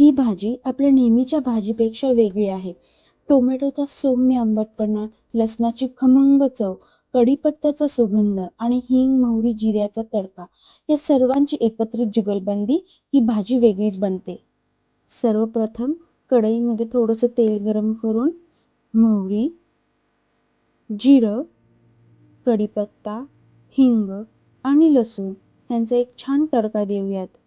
ही भाजी आपल्या नेहमीच्या भाजीपेक्षा वेगळी आहे. टोमॅटोचा सौम्य आंबटपणा लसणाची खमंग चव कढीपत्त्याचा सुगंध आणि हिंग मोहरी जिऱ्याचा तडका या सर्वांची एकत्रित जुगलबंदी ही भाजी वेगळीच बनते. सर्वप्रथम कढईमध्ये थोडंसं तेल गरम करून मोहरी जिरं कढीपत्ता हिंग आणि लसूण यांचा एक छान तडका देऊयात.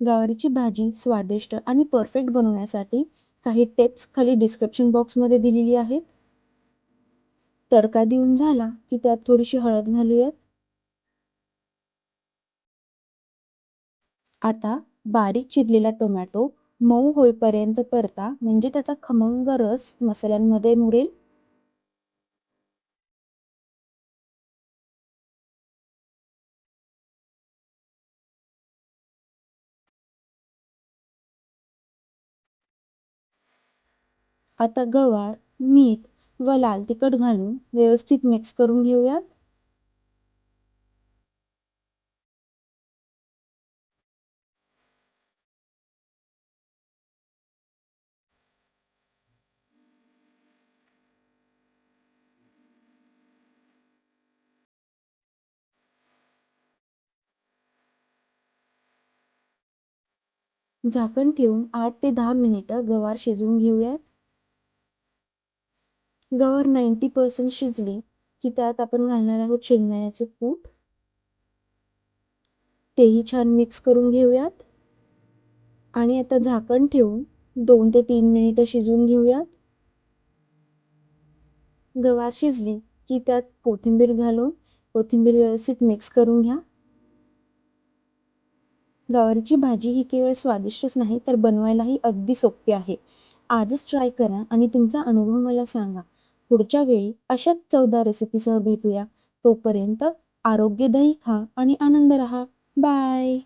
गवारीची भाजी स्वादिष्ट आणि परफेक्ट बनवण्यासाठी काही टिप्स खाली डिस्क्रिप्शन बॉक्समध्ये दिलेली आहेत. तडका देऊन झाला की त्यात थोडीशी हळद घालूयात. आता बारीक चिरलेला टोमॅटो मऊ होईपर्यंत परता म्हणजे त्याचा खमंग रस मसाल्यांमध्ये मुरेल. आता गवार मीठ व लाल तिखट घालून व्यवस्थित मिक्स करून घेऊयात. झाकण ठेवून आठ ते दहा मिनिटं गवार शिजवून घेऊयात. गवार नाईंटी पर्सेंट शिजली की त्यात आपण घालणार आहोत शेंगदाण्याचे कूट. तेही छान मिक्स करून घेऊयात. आणि आता झाकण ठेवून दोन ते तीन मिनिटं शिजवून घेऊयात. गवार शिजली की त्यात कोथिंबीर घालून कोथिंबीर व्यवस्थित मिक्स करून घ्या. गवारीची भाजी ही केवळ स्वादिष्टच नाही तर बनवायलाही अगदी सोपी आहे. आजच ट्राय करा आणि तुमचा अनुभव मला सांगा. पुढच्या वेळी अशाच चवदार रेसिपीसह भेटूया. तोपर्यंत आरोग्यदायी खा आणि आनंद रहा. बाय